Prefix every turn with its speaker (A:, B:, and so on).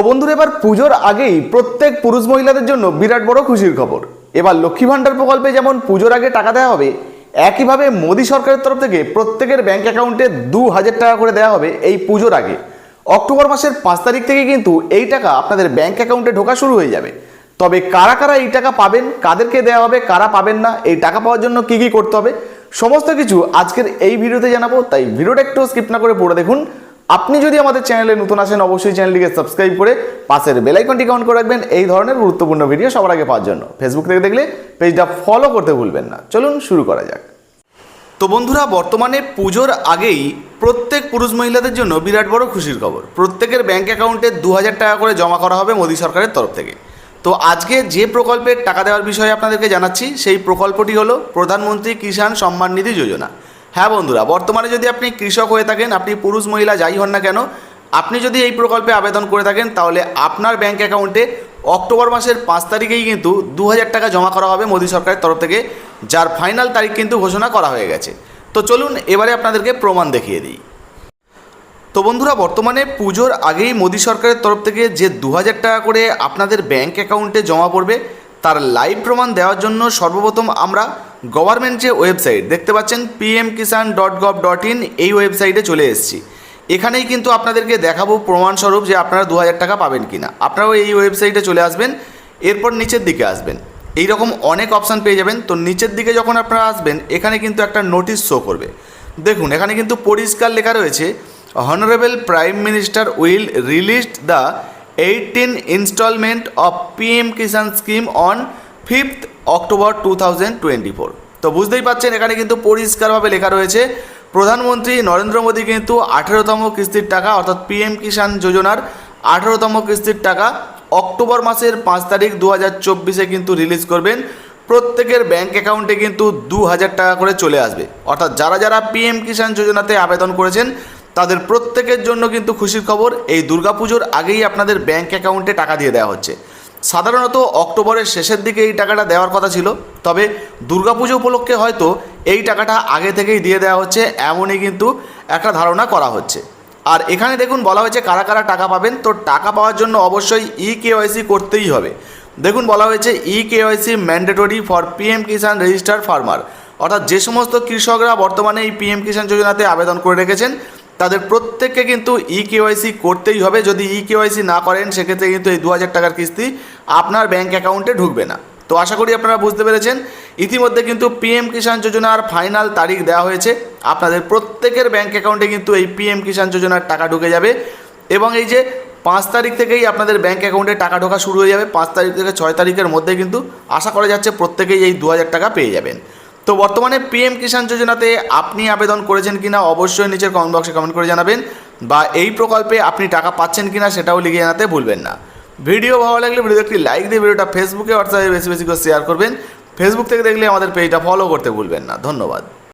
A: তো বন্ধুরা, এবার পুজোর আগেই প্রত্যেক পুরুষ মহিলাদের জন্য বিরাট বড় খুশির খবর। এবার লক্ষ্মী ভাণ্ডার প্রকল্পে যেমন পুজোর আগে টাকা দেওয়া হবে, একইভাবে মোদী সরকারের তরফ থেকে প্রত্যেকের ব্যাংক অ্যাকাউন্টে দু হাজার টাকা করে দেওয়া হবে এই পুজোর আগে। অক্টোবর মাসের পাঁচ তারিখ থেকে কিন্তু এই টাকা আপনাদের ব্যাংক অ্যাকাউন্টে ঢোকা শুরু হয়ে যাবে। তবে কারা কারা এই টাকা পাবেন, কাদেরকে দেওয়া হবে, কারা পাবেন না, এই টাকা পাওয়ার জন্য কি কি করতে হবে, সমস্ত কিছু আজকের এই ভিডিওতে জানাব, তাই ভিডিওটা একটু স্কিপ না করে পুরো দেখুন। আপনি যদি আমাদের চ্যানেলে নতুন আসেন, অবশ্যই চ্যানেলটিকে সাবস্ক্রাইব করে পাশের বেল আইকনটি কাউন্ট করে রাখবেন। এই ধরনের গুরুত্বপূর্ণ ভিডিও সবার আগে পাওয়ার জন্য। ফেসবুক থেকে দেখলে পেজটা ফলো করতে ভুলবেন না। চলুন শুরু করা যাক। তো বন্ধুরা, বর্তমানে পুজোর আগেই প্রত্যেক পুরুষ মহিলাদের জন্য বিরাট বড় খুশির খবর। প্রত্যেকের ব্যাঙ্ক অ্যাকাউন্টে দু হাজার টাকা করে জমা করা হবে মোদী সরকারের তরফ থেকে। তো আজকে যে প্রকল্পের টাকা দেওয়ার বিষয়ে আপনাদেরকে জানাচ্ছি, সেই প্রকল্পটি হলো প্রধানমন্ত্রী কিষাণ সম্মান নিধি যোজনা। হ্যাঁ বন্ধুরা, বর্তমানে যদি আপনি কৃষক হয়ে থাকেন, আপনি পুরুষ, মহিলা, যাই হন না কেন, আপনি যদি এই প্রকল্পে আবেদন করে থাকেন, তাহলে আপনার ব্যাংক অ্যাকাউন্টে অক্টোবর মাসের পাঁচ তারিখেই কিন্তু দু হাজার টাকা জমা করা হবে মোদী সরকারের তরফ থেকে, যার ফাইনাল তারিখ কিন্তু ঘোষণা করা হয়ে গেছে। তো চলুন, এবারে আপনাদেরকে প্রমাণ দেখিয়ে দিই। তো বন্ধুরা, বর্তমানে পুজোর আগেই মোদী সরকারের তরফ থেকে যে দু হাজার টাকা করে আপনাদের ব্যাংক অ্যাকাউন্টে জমা পড়বে তার লাইভ প্রমাণ দেওয়ার জন্য সর্বপ্রথম আমরা গভর্নমেন্ট যে ওয়েবসাইট দেখতে পাচ্ছেন PM Kisan dot gov dot in এই ওয়েবসাইটে চলে এসেছি। এখানেই কিন্তু আপনাদেরকে দেখাবো প্রমাণস্বরূপ যে আপনারা দু হাজার টাকা পাবেন কিনা। আপনারাও এই ওয়েবসাইটে চলে আসবেন, এরপর নিচের দিকে আসবেন। এই রকম অনেক অপশান পেয়ে যাবেন। তো নিচের দিকে যখন আপনারা আসবেন, এখানে কিন্তু একটা নোটিশ শো করবে। দেখুন, এখানে কিন্তু পরিষ্কার লেখা রয়েছে honourable prime minister will released the eighteen instalment of PM Kisan scheme on fifth October two thousand twenty four তো বুঝতেই পাচ্ছেন, এখানে কিন্তু পরিষ্কারভাবে লেখা রয়েছে, প্রধানমন্ত্রী নরেন্দ্র মোদী কিন্তু আঠেরোতম কিস্তির টাকা, অর্থাৎ পিএম কিষাণ যোজনার আঠেরোতম কিস্তির টাকা অক্টোবর মাসের পাঁচ তারিখ দু হাজার চব্বিশে কিন্তু রিলিজ করবেন। প্রত্যেকের ব্যাংক অ্যাকাউন্টে কিন্তু দু হাজার টাকা করে চলে আসবে। অর্থাৎ যারা যারা পিএম কিষাণ যোজনাতে আবেদন করেছেন তাদের প্রত্যেকের জন্য কিন্তু খুশির খবর, এই দুর্গাপুজোর আগেই আপনাদের ব্যাংক অ্যাকাউন্টে টাকা দিয়ে দেওয়া হচ্ছে। সাধারণত অক্টোবরের শেষের দিকে এই টাকাটা দেওয়ার কথা ছিল, তবে দুর্গাপুজো উপলক্ষে হয়তো এই টাকাটা আগে থেকেই দিয়ে দেওয়া হচ্ছে, এমনই কিন্তু একটা ধারণা করা হচ্ছে। আর এখানে দেখুন, বলা হয়েছে কারা কারা টাকা পাবেন, তো টাকা পাওয়ার জন্য অবশ্যই ই কেওয়াইসি করতেই হবে। দেখুন, বলা হয়েছে e KYC mandatory for PM Kisan register farmer অর্থাৎ যে সমস্ত কৃষকরা বর্তমানে এই পিএম কিষাণ যোজনাতে আবেদন করে রেখেছেন তাদের প্রত্যেককে কিন্তু ই কেওয়াইসি করতেই হবে। যদি ই কেওয়াইসি না করেন, সেক্ষেত্রে কিন্তু এই দু হাজার টাকার কিস্তি আপনার ব্যাংক অ্যাকাউন্টে ঢুকবে না। তো আশা করি আপনারা বুঝতে পেরেছেন। ইতিমধ্যে কিন্তু পিএম কিষাণ যোজনার ফাইনাল তারিখ দেওয়া হয়েছে। আপনাদের প্রত্যেকের ব্যাংক অ্যাকাউন্টে কিন্তু এই পিএম কিষাণ যোজনার টাকা ঢুকে যাবে এবং এই যে পাঁচ তারিখ থেকেই আপনাদের ব্যাংক অ্যাকাউন্টে টাকা ঢোকা শুরু হয়ে যাবে। পাঁচ তারিখ থেকে ছয় তারিখের মধ্যে কিন্তু আশা করা যাচ্ছে প্রত্যেকেই এই দু হাজার টাকা পেয়ে যাবেন। তো বর্তমানে পিএম কিষাণ যোজনাতে আপনি আবেদন করেছেন কিনা অবশ্যই নিচের কমেন্ট বক্সে কমেন্ট করে জানাবেন বা এই প্রকল্পে আপনি টাকা পাচ্ছেন কিনা সেটাও লিখে জানাতে ভুলবেন না। ভিডিও ভালো লাগলে ভিডিও একটি লাইক দিয়ে ভিডিওটা ফেসবুকে হোয়াটসঅ্যাপে বেশি বেশি করে শেয়ার করবেন। ফেসবুক থেকে দেখলে আমাদের পেজটা ফলো করতে ভুলবেন না। ধন্যবাদ।